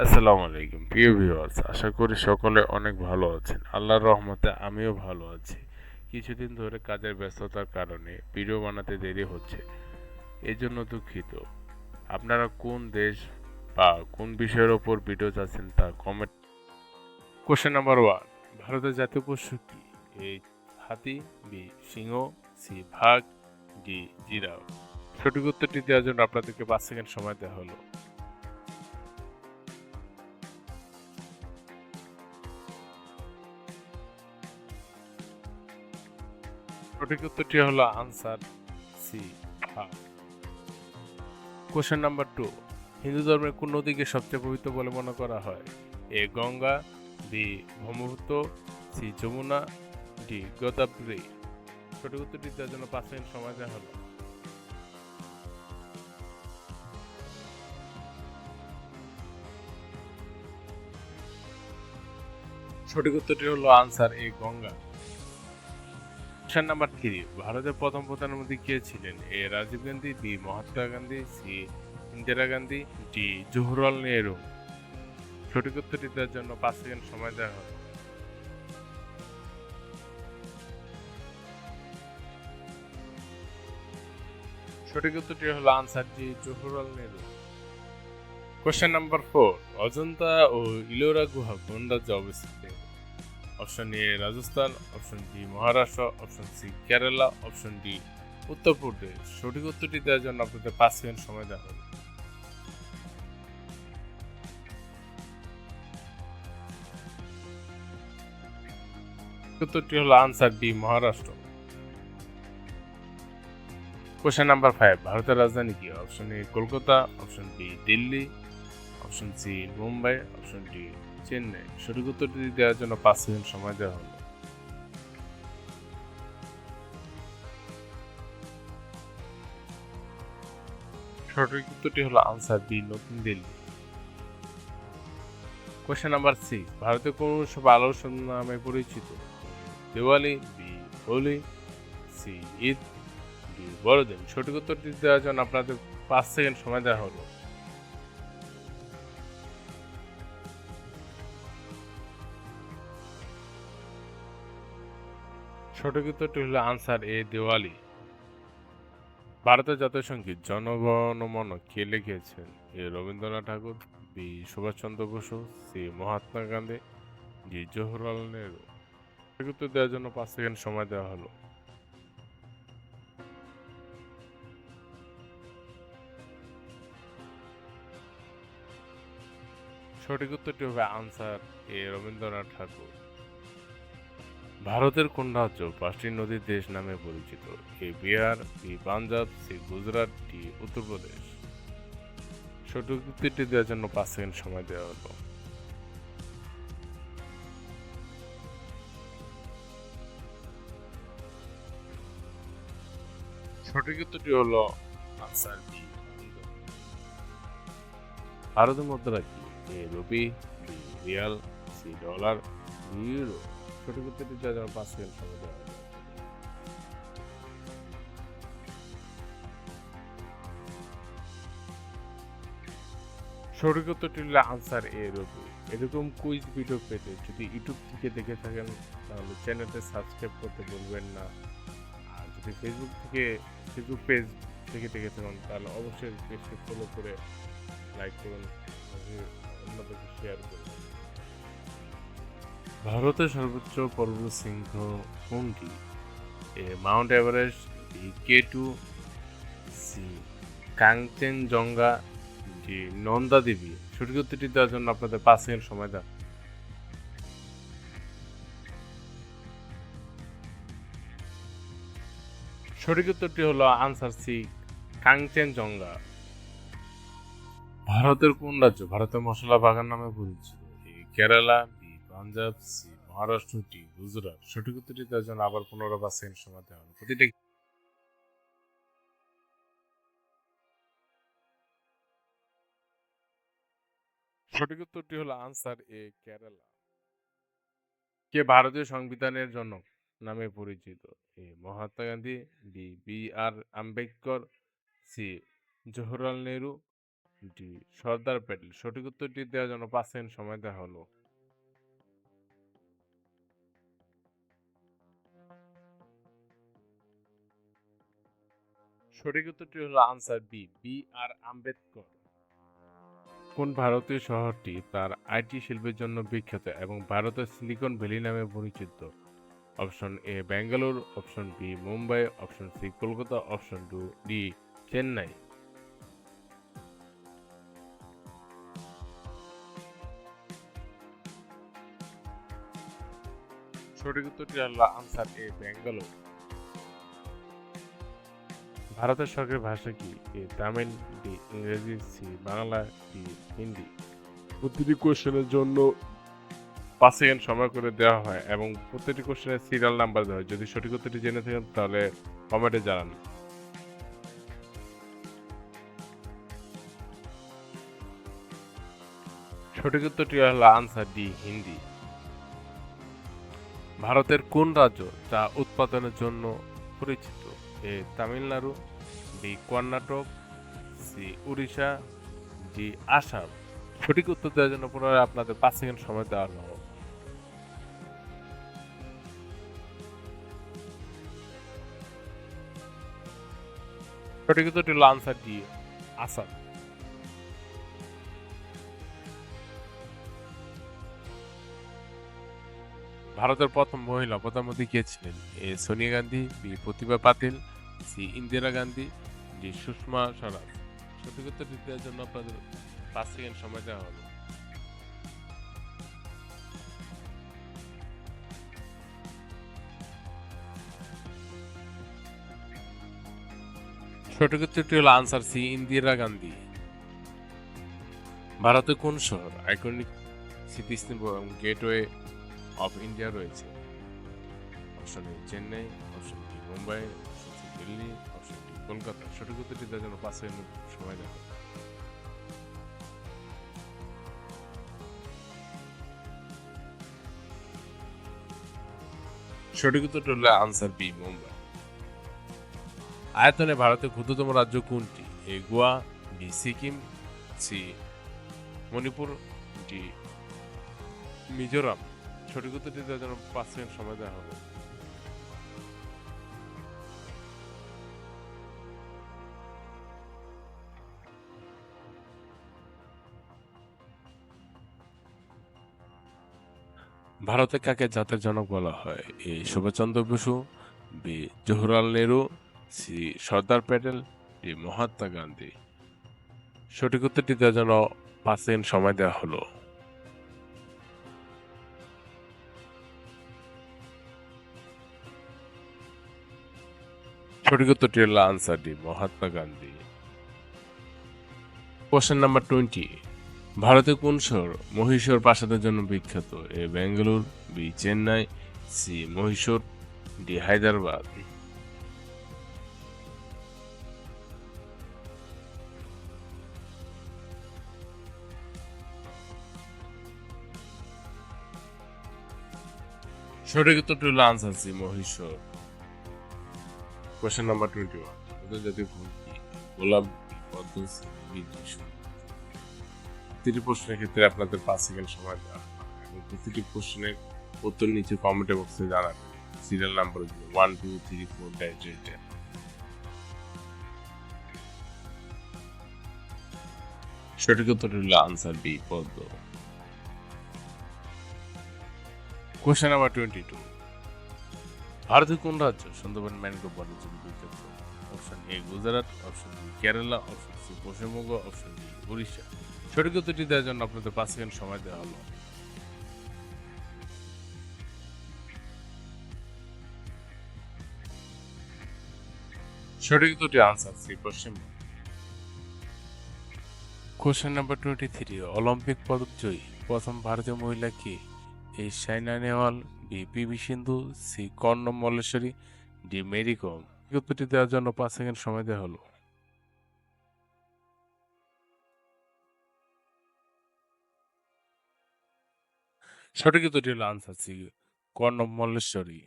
আসসালামু আলাইকুম। প্রিয় ভিউয়ার্স আশা করি সকলে অনেক ভালো আছেন। আল্লাহর রহমতে আমিও ভালো আছি। কিছুদিন ধরে কাজের ব্যস্ততার কারণে ভিডিও বানাতে দেরি হচ্ছে, এজন্য দুঃখিত। আপনারা কোন দেশ বা কোন বিষয়ের ওপর ভিডিও চাচ্ছেন তা কমেন্ট কোশ্চেন নাম্বার ওয়ান ভারতের জাতীয় পশু কি? এই হাতি, বি, সিংহ, সি, ভাগ, ডি, জিরাফ। সঠিক উত্তরটি দেওয়ার জন্য আপনাদেরকে পাঁচ সেকেন্ড সময় দেওয়া হলো। সঠিক উত্তরটি হলো answer C question number two Hindu ধর্মের কোন নদীকে সবচেয়ে পবিত্র বলে মনে করা হয়? A, Ganga, B, Brahmaputra, C, Yamuna, D, Godavari. সঠিক উত্তরটি দেওয়ার জন্য পাঁচ মিনিট সময় দেওয়া হলো। সঠিক উত্তরটি হলো answer A, Ganga. Question number three, ভারতের প্রথম প্রধানমন্ত্রী কে ছিলেন? A, Rajiv Gandhi, B, Mahatma Gandhi, C, Indira Gandhi, D, Jawaharlal Nehru. সঠিক উত্তরটি দেওয়ার জন্য পাঁচ সেকেন্ড সময় দেওয়া হবে সঠিক উত্তরটি হলো answer D Jawaharlal Nehru. Question number four Ajanta ও ইলোরা গুহা কোন রাজ্যে অবস্থিত? Option A Rajasthan option B Maharashtra option C Kerala option D Uttar Pradesh সঠিক উত্তরটি দেওয়ার জন্য আপনাদের পাঁচ সেকেন্ড সময় দেওয়া হবে। উত্তরটি হলো answer D Maharashtra question number five ভারতের রাজধানী কি? Option A Kolkata option B Delhi option C Mumbai option D Chennai. সঠিক উত্তরটি দেওয়ার জন্য পাঁচ সেকেন্ড সময় দেওয়া হলো। সঠিক উত্তরটি হলো আনসার বি, নতুন দিল্লি। কোশ্চেন নাম্বার সিক্স ভারতের কোন উৎসব আলো উৎসব নামে পরিচিত। দিওয়ালি বি, হোলি সি ঈদ বড়দিন। সঠিক উত্তরটি দেওয়ার জন্য আপনাদের পাঁচ সেকেন্ড সময় দেওয়া হলো। সঠিক উত্তরটি হলো আনসার এ দেওয়ালি। ভারতের জাতীয় সংগীত জনগণমন কে লিখেছেন? A Rabindranath Tagore, B Subhash Chandra Basu, C Mahatma Gandhi, D Jawaharlal Nehru. উত্তর দেওয়ার জন্য পাঁচ সেকেন্ড সময় দেওয়া হলো। সঠিক উত্তরটি হবে আনসার এ রবীন্দ্রনাথ ঠাকুর। ভারতের কোন রাজ্য পাঁচটি নদীর দেশ নামে পরিচিত? A Bihar, B Punjab, C Gujarat, D Uttar Pradesh. সঠিক উত্তরটি দেওয়ার জন্য পাঁচ সেকেন্ড সময় দেওয়া হলো। সঠিক উত্তরটি হলো আনসার বি। ভারতের মুদ্রা কি A rupee, B riyal, C dollar euro. সঠিক উত্তরটি দেওয়ার জন্য পাঁচ সেকেন্ড সময় দেওয়া হলো সঠিক উত্তরটি হলো আনসার এ রবি। এরকম কুইজ ভিডিও পেতে যদি ইউটিউব থেকে দেখে থাকেন, তাহলে চ্যানেলটি সাবস্ক্রাইব করতে ভুলবেন না। আর যদি ফেসবুক থেকে ফেসবুক পেজ থেকে দেখে থাকেন, তাহলে অবশ্যই পেজটি ফলো করে লাইক করুন অন্যদেরকে শেয়ার করুন। ভারতের সর্বোচ্চ পর্বত শৃঙ্গ কোনটি? A, mount Everest, B K two C, Kangchenjunga, D Nanda Devi সঠিক উত্তরটি দেওয়ার জন্য আপনাদের পাঁচ সেকেন্ড সময় দেন সঠিক উত্তরটি হলো আনসার সি, কাংচেনজঙ্ঘা। ভারতের কোন রাজ্য? ভারতের মশলা বাগান নামে পরিচিত। Kerala Punjab C Maharashtra D Gujarat. সঠিক উত্তরটি দেওয়ার জন্য আবার পনেরো পাঁচ সেকেন্ড সময় দেওয়া হলো। প্রতিটা সঠিক উত্তরটি হলো আনসার এ, কেরালা। কে ভারতীয় সংবিধানের জন্য নামে পরিচিত? A, Mahatma Gandhi, B B R Ambedkar, C, Jawaharlal Nehru, D, Sardar Patel. সঠিক উত্তরটি দেওয়ার জন্য পাঁচ সেকেন্ড সময় দেওয়া হলো। সঠিক উত্তরটি হলো answer B B R Ambedkar. কোন ভারতীয় শহরটি তার আইটি শিল্পের জন্য বিখ্যাত এবং ভারতের সিলিকন ভ্যালি নামে পরিচিত? Option A, Bangalore, option B, Mumbai, option C, Kolkata, option to D, Chennai. সঠিক উত্তরটি হলো আনসার এ, ব্যাঙ্গালোর। ভারতের সরকারি ভাষা কি? এ, তামিল, ডি, ইংরেজি, সি, বাংলা, ডি, হিন্দি। প্রতিটি কোশ্চেনের জন্য পাঁচ সেকেন্ড সময় করে দেওয়া হয় এবং প্রতিটি কোশ্চেনের সিরিয়াল নাম্বার দেওয়া হয়। যদি সঠিক উত্তরটি জেনে থাকেন, তাহলে কমেন্টে জানান। সঠিক উত্তরটি হলো আনসার ডি হিন্দি। ভারতের কোন রাজ্য চা উৎপাদনের জন্য পরিচিত? A, Tamil Nadu B Karnataka C Orissa D Assam. সঠিক উত্তর দেওয়ার জন্য পুনরায় আপনাদের পাঁচ সেকেন্ড সময় দেওয়া হলো। সঠিক উত্তরটি হলো আনসার ডি আসাম। ভারতের প্রথম মহিলা প্রধানমন্ত্রী কে ছিলেন? A, Sonia Gandhi, B, Pratibha Patil, C, Indira Gandhi D Sushma Swaraj, সঠিক উত্তর দেওয়ার জন্য আপনাদের পাঁচ সেকেন্ড সময় দেওয়া হলো সঠিক উত্তরটি হলো আনসার সি ইন্দিরা গান্ধী। ভারতের কোন শহর আইকনিক স্মৃতিস্তম্ভ এবং গেটওয়ে অফ ইন্ডিয়া রয়েছে? Option A Chennai option B Mumbai option C Delhi Kolkata. সঠিক উত্তরটি দেওয়ার জন্য পাঁচ সেকেন্ড সময় হলো। সঠিক উত্তরটি হলো আনসার বি মুম্বাই আয়তনে ভারতের ক্ষুদ্রতম রাজ্য কোনটি? A Goa B Sikkim C Manipur D Mizoram. সঠিক উত্তরটি দেওয়ার জন্য পাঁচ সেকেন্ড সময় দেওয়া হবে। ভারতে কাকে জাতের জনক বলা হয়? A Subhashchandra Basu, B Jawaharlal Nehru, C Sardar Patel, D Mahatma Gandhi. সঠিক উত্তরটি দেওয়ার জন্য পাঁচ সেকেন্ড সময় দেওয়া হলো। সঠিক উত্তরটি হলো answer D Mahatma Gandhi. Question number twenty. ভারতের কোন শহর? মহীশূর প্রাসাদের জন্য বিখ্যাত। A Bengaluru, B Chennai, C Mysore, D Hyderabad. সঠিক উত্তরটি হলো answer C Mysore. Question number twenty one আন্তর্জাতিক ফুল কি? গোলাপ পদ্ম প্রতিটি প্রশ্নের ক্ষেত্রে আপনাদের পাঁচ সেকেন্ড সময় দেওয়া। এবং প্রতিটি প্রশ্নের উত্তর নিচে কমেন্ট বক্সে জানাবেন serial number one two three four ten সঠিক উত্তর হলো আনসার বি পদ্ম। কোশ্চেন নাম্বার টোয়েন্টি টু ভারতের কোন রাজ্য সুন্দরবন, ম্যানগ্রোভ জন্য বিখ্যাত option A Gujarat. Option B Kerala. Option C Paschimbanga. Option D Orissa. সঠিক উত্তরটি দেওয়ার জন্য আপনাদের পাঁচ সেকেন্ড সময় দেওয়া হলো। সঠিক উত্তরটি answer C Paschimbanga question number twenty three Olympic পদক জয়ী, প্রথম ভারতীয় মহিলা কে? A Saina Nehwal, B PV Sindhu, C Karnam Malleswari, D Mary Kom. উত্তরটি দেওয়ার জন্য পাঁচ সেকেন্ড সময় দেওয়া হলো। সঠিক উত্তরটি হলো answer C Karnam Malleswari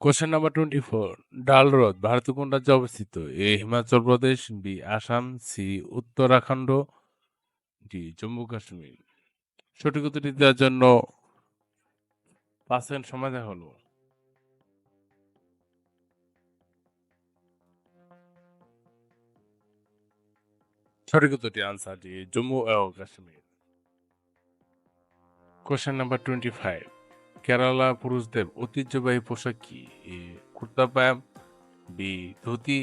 question number twenty four Dal হ্রদ ভারতের কোন রাজ্যে অবস্থিত? A, Himachal Pradesh B Assam C Uttarakhand D Jammu Kashmir. সঠিক উত্তরটি দেওয়ার জন্য পাঁচ সেকেন্ড সময় দেওয়া হলো। সঠিক উত্তরটি আনসার ডি জম্মু ও Kashmir. Question number twenty five Kerala পুরুষদের ঐতিহ্যবাহী পোশাক কি A kurta পায়াম B dhoti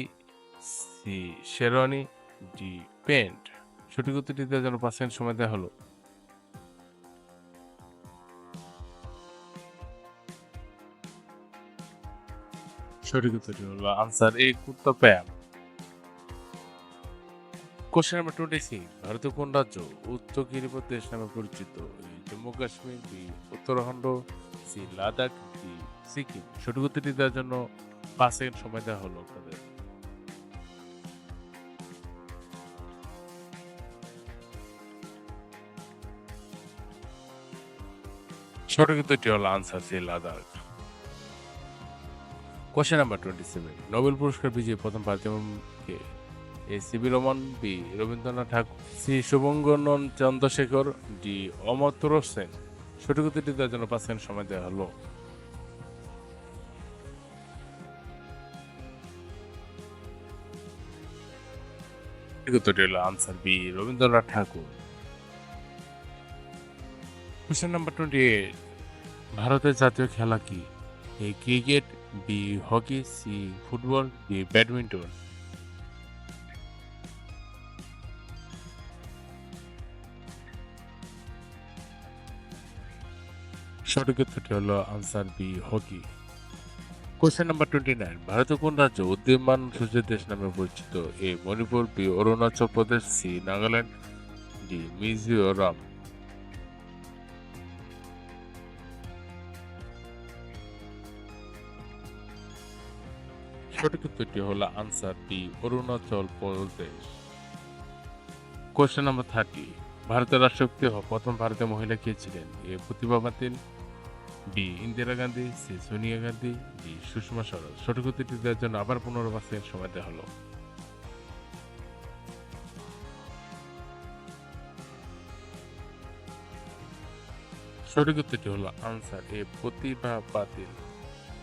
C sherwani D pant সঠিক উত্তরটি দেওয়ার জন্য পাঁচ সেকেন্ড সময় দেওয়া হলো। সঠিক উত্তরটি হলো আনসার এ কুর্তা প্যাম কোশ্চেন নাম্বার টোয়েন্টি সিক্স ভারতের কোন রাজ্য উত্তর গিরিপথ দেশ নামে পরিচিত? Jammu Kashmir, B Uttarakhand, C Ladakh, D Sikkim. সঠিক উত্তরটি দেওয়ার জন্য পাঁচ সেকেন্ড সময় দেওয়া হলো আপনাদের। সঠিক উত্তরটি হলো answer, C Ladakh. Question number twenty seven. Nobel পুরস্কার বিজয়ী প্রথম ভারতীয় কে? A CV Raman B Rabindranath Thakur, C Subrahmanyan Chandrasekhar, D Amartya Sen. সঠিক উত্তরটি দেওয়ার জন্য পাঁচ সেকেন্ড সময় দেওয়া হলো answer B Rabindranath Thakur. Question number twenty eight, ভারতের জাতীয় খেলা কি? A cricket, B hockey, C football, D badminton. সঠিক উত্তরটি হলো answer B hockey. Question number twenty nine ভারতের কোন রাজ্য উদীয়মান সূর্যের দেশ নামে পরিচিত A Manipur, B Arunachal Pradesh, C Nagaland, D Mizoram? সঠিক উত্তরটি হলো answer B Arunachal Pradesh. Question number thirty ভারতের রাষ্ট্রপতি প্রথম ভারতীয় মহিলা কে ছিলেন? A Pratibha Patil B Indira Gandhi, C Sonia Gandhi D Sushma Swaraj. সঠিক উত্তরটি দেওয়ার জন্য আবার পনেরো পার্সেন্ট সময় দেওয়া হলো। সঠিক উত্তরটি হলো আনসার এ প্রতিভা পাতিল